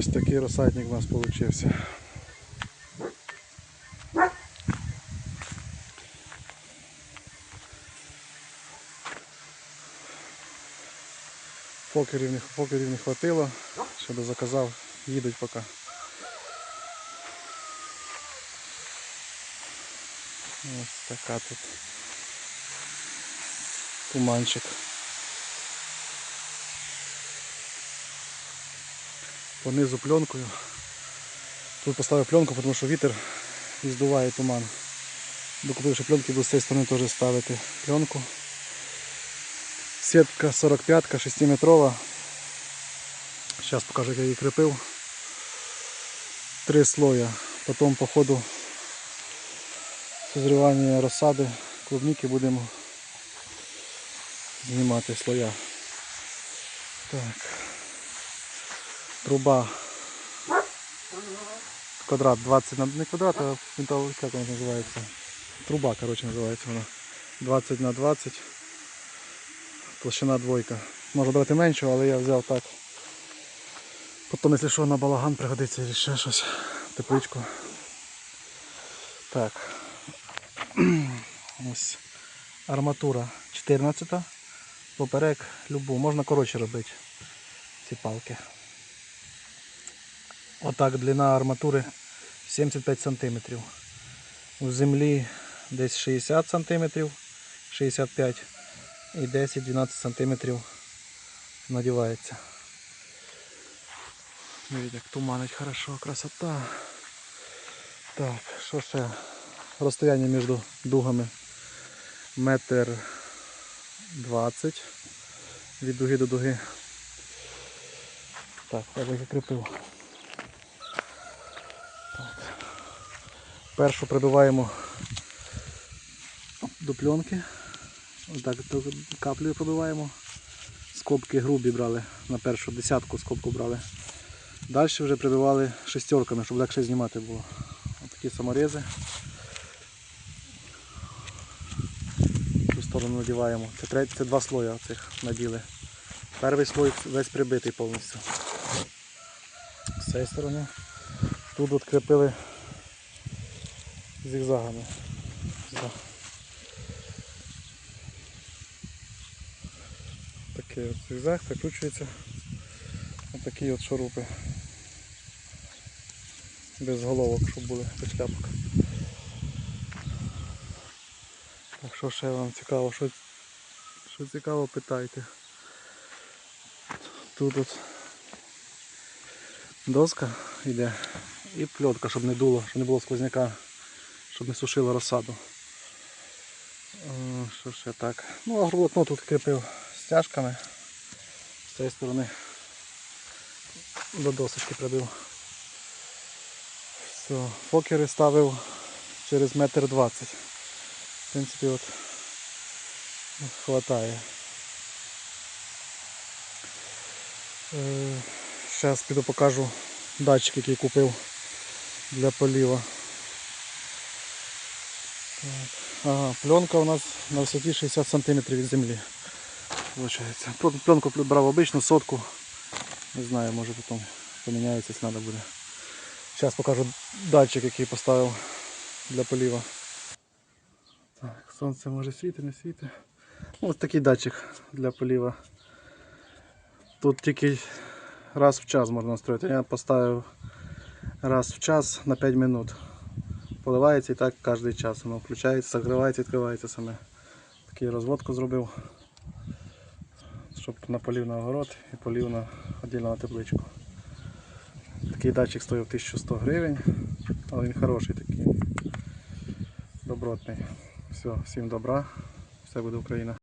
Ось такий розсадник у нас вийшов. Фокерів не, фокерів не хватило, ще заказав, їдуть поки. Ось така тут туманчик. Понизу пленкою. Тут поставив пленку, тому що вітер і здуває туман. Докупивши пленки, буду з цієї сторони теж ставити пленку. Сітка 45-ка, 6-метрова. Зараз покажу, як я її крепив. Три слоя. Потім по ходу созрівання розсади клубніки будемо знімати слоя. Так. Труба квадрат 20 на не квадрат, а металл, як вона називається? Труба, коротше, називається вона. 20 на 20. Толщина двойка. Можна брати меншу, але я взяв так. Потім, якщо що, на балаган пригодиться чи ще щось. Тепличку. Так. Ось арматура 14. Поперек любу. Можна коротше робити ці палки. Отак длина арматури 75 см. У землі десь 60 см, 65 і 10-12 см надівається. Видите, як туманить хорошо, красота. Так, що ще? Розстояння між дугами метр 20 від дуги до дуги. Так, я закріпив. Першу прибиваємо до пленки. Так, до каплею пробиваємо. Скобки грубі брали, на першу десятку скобку брали. Далі вже прибивали шестерками, щоб легше знімати було. Ось такі саморези. Цю сторону надіваємо. Це, треть, це два слої цих наділи. Перший слой весь прибитий повністю. З цієї сторони. Тут от крепили зігзагами. За. Такий от зігзаг закручується. Ось такі от шурупи. Без головок, щоб були без шляпок. Так що ще вам цікаво, що, що цікаво, питайте. Тут от доска йде і пльотка, щоб не дуло, щоб не було сквозняка, щоб не сушило розсаду. Е, Що ще так? Ну, а грулотно тут кріпив стяжками з цієї сторони до досочки прибив. Все, фокери ставив через метр двадцять. В принципі, от хватає. Зараз піду покажу датчик, який купив для поліва. Пленка у нас на висоті 60 см від землі. Пленку брав обичну сотку. Не знаю, може потім поміняється, якщо треба буде. Зараз покажу датчик, який поставив для поліва. Так, сонце може світи, не світи. Ну, Ось такий датчик для поліва. Тут тільки раз в час можна настроїти. Я поставив раз в час на 5 минут. Поливається і так кожен час. Воно включається, закривається, відкривається саме. Такий розводку зробив, щоб на полів на огород і полів на віддільну тепличку. Такий датчик стоїв 1100 гривень, але він хороший такий, добротний. Все, всім добра, все буде Україна.